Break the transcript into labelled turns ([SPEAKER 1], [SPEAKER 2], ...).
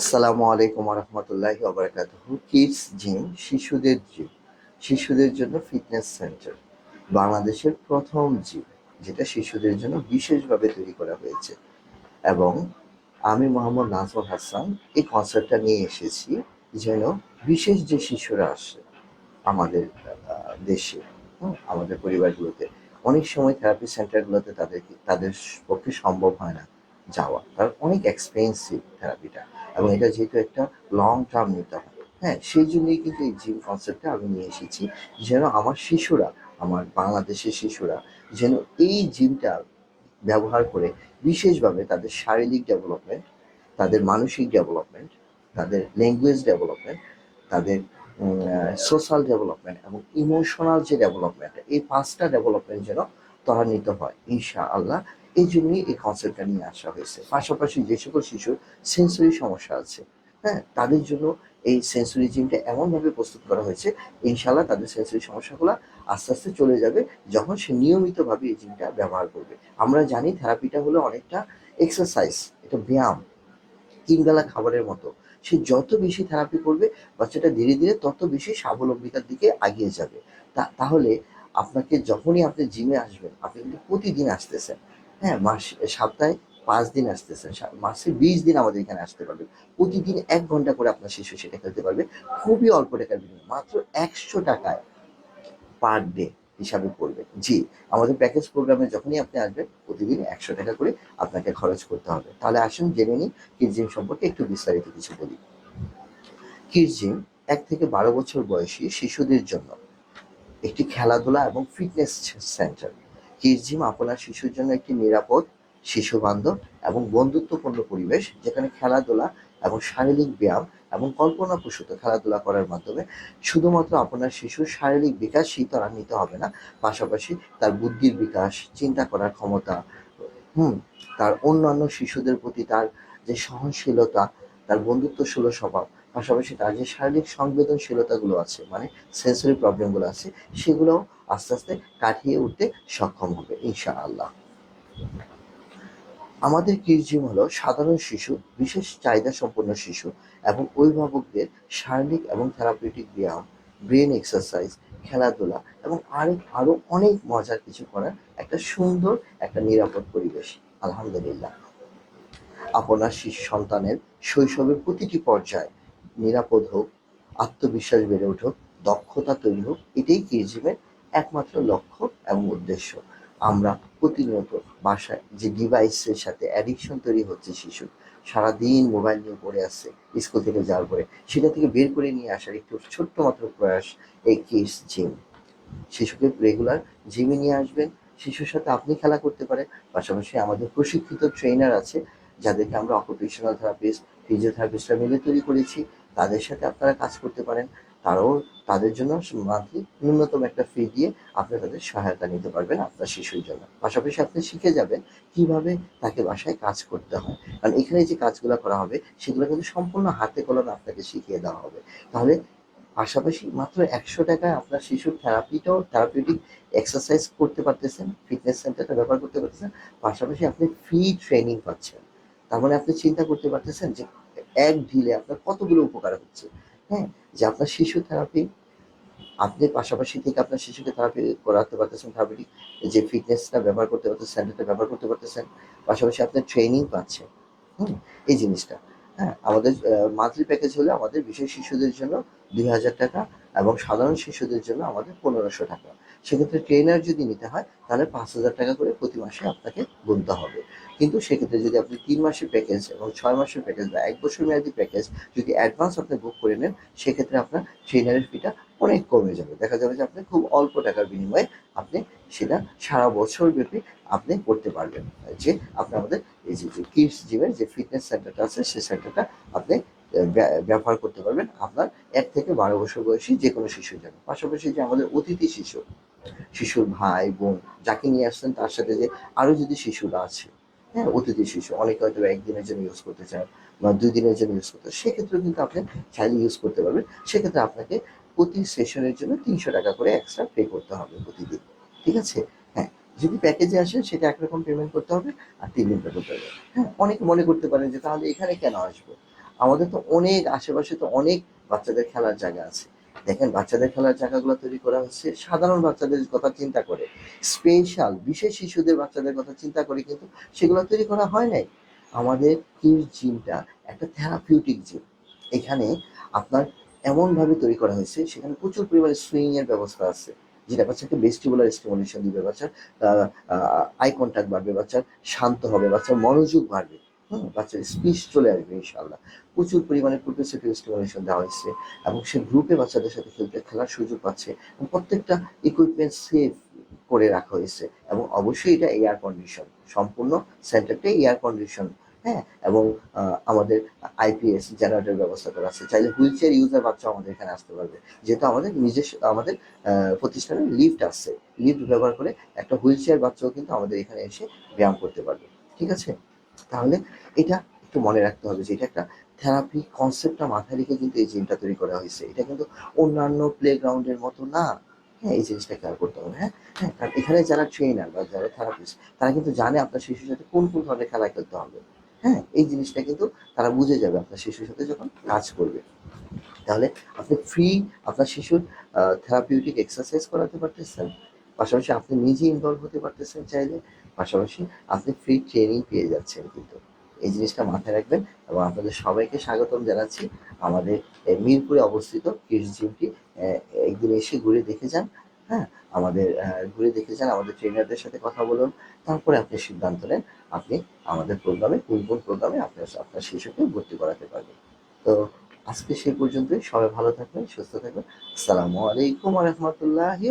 [SPEAKER 1] আসসালামু আলাইকুম রহমতুল্লাহি ওবরাকাতুহু কিডস জিম শিশুদের জিম শিশুদের জন্য ফিটনেস সেন্টার বাংলাদেশের প্রথম জিম যেটা শিশুদের জন্য বিশেষভাবে তৈরি করা হয়েছে। এবং আমি মোহাম্মদ নাজমুল হাসান, এই কনসেপ্টটা নিয়ে এসেছি যেন বিশেষ যে শিশুরা আসে আমাদের দেশে আমাদের পরিবারগুলোতে, অনেক সময় থেরাপি সেন্টারগুলোতে তাদের তাদের পক্ষে সম্ভব হয় না। যাওয়া। কারণ অনেক এক্সপেন্সিভ থেরাপিটা এবং এটা যেহেতু একটা লং টার্ম নিতে হয়। হ্যাঁ সেই জন্যই কিন্তু এই জিম কনসেপ্টটা আমি নিয়ে এসেছি। যেন আমার শিশুরা, আমার বাংলাদেশের শিশুরা যেন এই জিমটা ব্যবহার করে বিশেষভাবে তাদের শারীরিক ডেভেলপমেন্ট তাদের মানসিক ডেভেলপমেন্ট তাদের ল্যাঙ্গুয়েজ ডেভেলপমেন্ট তাদের সোশ্যাল ডেভেলপমেন্ট এবং ইমোশনাল যে ডেভেলপমেন্ট এই পাঁচটা ডেভেলপমেন্ট যেন ত্বরান্বিত হয়। ইনশা আল্লাহ এই জন্যই এই কনসেপ্টটা নিয়ে আসা হয়েছে। পাশাপাশি যে সকল শিশুর সেন্সরি সমস্যা আছে হ্যাঁ তাদের জন্য এই সেন্সরি জিমটা এমনভাবে প্রস্তুত করা হয়েছে ইনশাল্লাহ তাদের সেন্সরি সমস্যাগুলো আস্তে আস্তে চলে যাবে যখন সে নিয়মিতভাবে এই জিমটা ব্যবহার করবে। আমরা জানি থেরাপিটা হলো অনেকটা এক্সারসাইজ এটা ব্যায়াম, তিনবেলা খাবারের মতো। সে যত বেশি থেরাপি করবে, বাচ্চাটা ধীরে ধীরে তত বেশি স্বাবলম্বিতার দিকে এগিয়ে যাবে। তাহলে আপনাকে যখনই আপনি জিমে আসবেন, আপনি কিন্তু প্রতিদিন আসতেছেন। হ্যাঁ মাস, সপ্তাহে পাঁচ দিন আসতেছেন মাসে বিশ দিন আমাদের এখানে আসতে পারবে। প্রতিদিন এক ঘণ্টা করে আপনার শিশু সেটা খেলতে পারবে। খুবই অল্প টাকার বিনিময়ে, মাত্র একশো টাকায় পার ডে হিসাবে পড়বে। জি, আমাদের প্যাকেজ প্রোগ্রামে যখনই আপনি আসবেন, প্রতিদিন একশো টাকা করে আপনাকে খরচ করতে হবে। তাহলে আসুন, জেনে নিই কিডজিম সম্পর্কে একটু বিস্তারিত কিছু বলি। কিডজিম এক থেকে বারো বছর বয়সী শিশুদের জন্য একটি খেলাধুলা এবং ফিটনেস সেন্টার কিডজিম আপনার শিশুর জন্য একটি নিরাপদ শিশু বান্ধব এবং বন্ধুত্বপূর্ণ পরিবেশ, যেখানে খেলাধুলা এবং শারীরিক ব্যায়াম এবং কল্পনা কল্পনাপ্রসূত খেলাধুলা করার মাধ্যমে শুধুমাত্র আপনার শিশুর শারীরিক বিকাশই ত্বরান্বিত হবে না, পাশাপাশি তার বুদ্ধির বিকাশ, চিন্তা করার ক্ষমতা, হুম, তার অন্যান্য শিশুদের প্রতি তার যে সহনশীলতা, তার বন্ধুত্বসুলভ স্বভাব পাশাপাশি তার যে শারীরিক সংবেদনশীলতাগুলো আছে মানে সেন্সরি প্রবলেমগুলো আছে, সেগুলোও আস্তে আস্তে কাটিয়ে উঠতে সক্ষম হবে ইনশা আল্লাহ আমাদের কিরজিম হলো সাধারণ শিশু, বিশেষ চাহিদা সম্পন্ন শিশু এবং অভিভাবকদের শারীরিক এবং থেরাপিউটিক ব্যায়াম ব্রেন এক্সারসাইজ খেলাধুলা এবং আরেক আরও অনেক মজার কিছু করার একটা সুন্দর একটা নিরাপদ পরিবেশ, আলহামদুলিল্লাহ। আপনার শিশু সন্তানের শৈশবের প্রতিটি পর্যায়ে নিরাপদ হোক, আত্মবিশ্বাস বেড়ে উঠুক, দক্ষতা তৈরি হোক, এটাই কিরজিমের একমাত্র লক্ষ্য এবং উদ্দেশ্য। আমরা প্রতিনিয়ত বাসায় যে ডিভাইসের সাথে অ্যাডিকশন তৈরি হচ্ছে শিশু সারাদিন মোবাইল নিয়ে পড়ে আসছে, স্কুল থেকে যাওয়ার পরে, সেটা থেকে বের করে নিয়ে আসার একটু ছোট্ট মাত্র প্রয়াস এই কিডস জিম শিশুকে রেগুলার জিমে নিয়ে আসবেন, শিশুর সাথে আপনি খেলা করতে পারেন, পাশাপাশি আমাদের প্রশিক্ষিত ট্রেনার আছে, যাদেরকে আমরা অকুপেশনাল থেরাপিস্ট ফিজিওথেরাপিস্টরা মিলে তৈরি করেছি তাদের সাথে আপনারা কাজ করতে পারেন। তারাও তাদের জন্য মান্থলি ন্যূনতম একটা ফি দিয়ে আপনি তাদের সহায়তা নিতে পারবেন আপনার শিশুর জন্য। পাশাপাশি আপনি শিখে যাবেন কীভাবে তাকে বাসায় কাজ করতে হয়। কারণ এখানে যে কাজগুলো করা হবে, সেগুলো কিন্তু সম্পূর্ণ হাতে কলমে আপনাকে শিখিয়ে দেওয়া হবে। তাহলে পাশাপাশি মাত্র একশো টাকায় আপনার শিশুর থেরাপিটাও, থেরাপিউটিক এক্সারসাইজ করতে পারতেছেন, ফিটনেস সেন্টারটা ব্যবহার করতে পারতেছেন। পাশাপাশি আপনি ফ্রি ট্রেনিং পাচ্ছেন। তার মানে আপনি চিন্তা করতে পারতেছেন যে এক ঢিলে আপনার কতগুলো উপকার হচ্ছে হ্যাঁ? যে আপনার শিশু থেরাপি আপনি পাশাপাশি থেকে আপনার শিশুকে থেরাপি করাতে পারতেছেন থেরাপিটিক যে ফিটনেসটা ব্যবহার করতে পারতেছেন সেন্টারটা ব্যবহার করতে পারতেছেন, পাশাপাশি আপনার ট্রেনিং পাচ্ছেন, হুম? এই জিনিসটা হ্যাঁ? আমাদের মান্থলি প্যাকেজ হলে আমাদের বিশেষ শিশুদের জন্য দুই হাজার টাকা এবং সাধারণ শিশুদের জন্য আমাদের পনেরোশো টাকা। সেক্ষেত্রে ট্রেনার যদি নিতে হয়, তাহলে পাঁচ হাজার টাকা করে প্রতি মাসে আপনাকে গুনতে হবে। কিন্তু সেক্ষেত্রে যদি আপনি তিন মাসের প্যাকেজ এবং ছয় মাসের প্যাকেজ বা এক বছর মেয়াদি প্যাকেজ যদি অ্যাডভান্স আপনি বুক করে নেন, সেক্ষেত্রে আপনার ট্রেনারের ফিটা অনেক কমে যাবে। দেখা যাবে যে আপনি খুব অল্প টাকার বিনিময়ে আপনি সেটা সারা বছর ব্যাপী আপনি করতে পারবেন। যে আপনি আমাদের এই যে কিডস জিমের যে ফিটনেস সেন্টারটা আছে সেই সেন্টারটা আপনি ব্যবহার করতে পারবেন আপনার এক থেকে বারো বছর বয়সী যে কোনো শিশুর জন্য। পাশাপাশি যে আমাদের অতিথি শিশু, শিশুর ভাই, বোন যাকে নিয়ে আসছেন তার সাথে যে আরও যদি শিশুরা আছে হ্যাঁ অতিথি শিশু, অনেকে হয়তো একদিনের জন্য ইউজ করতে চান বা দুই দিনের জন্য ইউজ করতে চান সেক্ষেত্রে কিন্তু আপনি চাইলে ইউজ করতে পারবেন। সেক্ষেত্রে আপনাকে প্রতি সেশনের জন্য তিনশো টাকা করে এক্সট্রা পে করতে হবে প্রতিদিন। ঠিক আছে? হ্যাঁ যদি প্যাকেজে আসে সেটা একরকম পেমেন্ট করতে হবে আর তিন দিন পে করতে হবে। হ্যাঁ অনেকে মনে করতে পারেন যে তাহলে এখানে কেন আসব? আমাদের তো অনেক, আশেপাশে তো অনেক বাচ্চাদের খেলার জায়গা আছে। দেখেন, বাচ্চাদের খেলার জায়গাগুলো তৈরি করা হচ্ছে সাধারণ বাচ্চাদের কথা চিন্তা করে। স্পেশাল বিশেষ শিশুদের বাচ্চাদের কথা চিন্তা করে কিন্তু সেগুলো তৈরি করা হয় নাই। আমাদের কিডস জিমটা একটা থেরাপিউটিক জিম এখানে আপনার এমনভাবে তৈরি করা হয়েছে, সেখানে প্রচুর পরিমাণে সুইং এর ব্যবস্থা আছে। যেটা বাচ্চাকে বেস্টিবুলার স্টিমুলেশন দিবে বাচ্চার আই কন্ট্যাক্ট বাড়বে, বাচ্চার শান্ত হবে, বাচ্চার মনোযোগ বাড়বে। বাচ্চার স্পিচ চলে আসবে ইনশাল্লাহ প্রচুর পরিমাণে প্রোগ্রেসিভ স্টিমুলেশন দেওয়া হয়েছে এবং সে গ্রুপে বাচ্চাদের সাথে খেলতে, খেলার সুযোগ পাচ্ছে এবং প্রত্যেকটা ইকুইপমেন্ট সেফ করে রাখা হয়েছে এবং অবশ্যই এটা এয়ার কন্ডিশন সম্পূর্ণ সেন্টারটা এয়ার কন্ডিশন হ্যাঁ? এবং আমাদের আইপিএস জেনারেটর ব্যবস্থা করা আছে। চাইলে হুইল চেয়ার ইউজার বাচ্চা আমাদের এখানে আসতে পারবে। যেহেতু আমাদের নিজস্ব, আমাদের প্রতিষ্ঠানে লিফট আছে। লিফট ব্যবহার করে একটা হুইল চেয়ার বাচ্চাও কিন্তু আমাদের এখানে এসে ব্যায়াম করতে পারবে। ঠিক আছে? তাহলে এটা একটু মনে রাখতে হবে যে এটা একটা থেরাপি কনসেপ্টটা মাথায় রেখে কিন্তু এই জিমটা তৈরি করা হয়েছে। এটা কিন্তু অন্যান্য প্লে গ্রাউন্ডের মতো না। হ্যাঁ এই জিনিসটা খেয়াল করতে হবে হ্যাঁ? হ্যাঁ কারণ এখানে যারা ট্রেনার বা যারা থেরাপিস্ট তারা কিন্তু জানে আপনার শিশুর সাথে কোন কোন ধরনের খেলা খেলতে হবে। হ্যাঁ এই জিনিসটা কিন্তু তারা বুঝে যাবে আপনার শিশুর সাথে যখন কাজ করবে। তাহলে আপনি ফ্রি আপনার শিশুর থেরাপিউটিক এক্সারসাইজ করাতে পারতেছেন। পাশাপাশি আপনি নিজে ইনভলভ হতে পারতেছেন চাইলে। পাশাপাশি আপনি ফ্রি ট্রেনিং পেয়ে যাচ্ছেন কিন্তু। এই জিনিসটা মাথায় রাখবেন এবং আপনাদের সবাইকে স্বাগতম জানাচ্ছি। আমাদের মিরপুরে অবস্থিত কিডস জিমটি একদিন এসে ঘুরে দেখে যান হ্যাঁ? আমাদের ঘুরে দেখে যান, আমাদের ট্রেনারদের সাথে কথা বলুন, তারপরে আপনি সিদ্ধান্ত নেন, আপনি আমাদের প্রোগ্রামে কোন কোন প্রোগ্রামে আপনার আপনার শিশুকে ভর্তি করাতে পারবেন। তো আজকে সেই পর্যন্তই, সবাই ভালো থাকবেন, সুস্থ থাকবেন। আসসালামু আলাইকুম রহমতুল্লাহি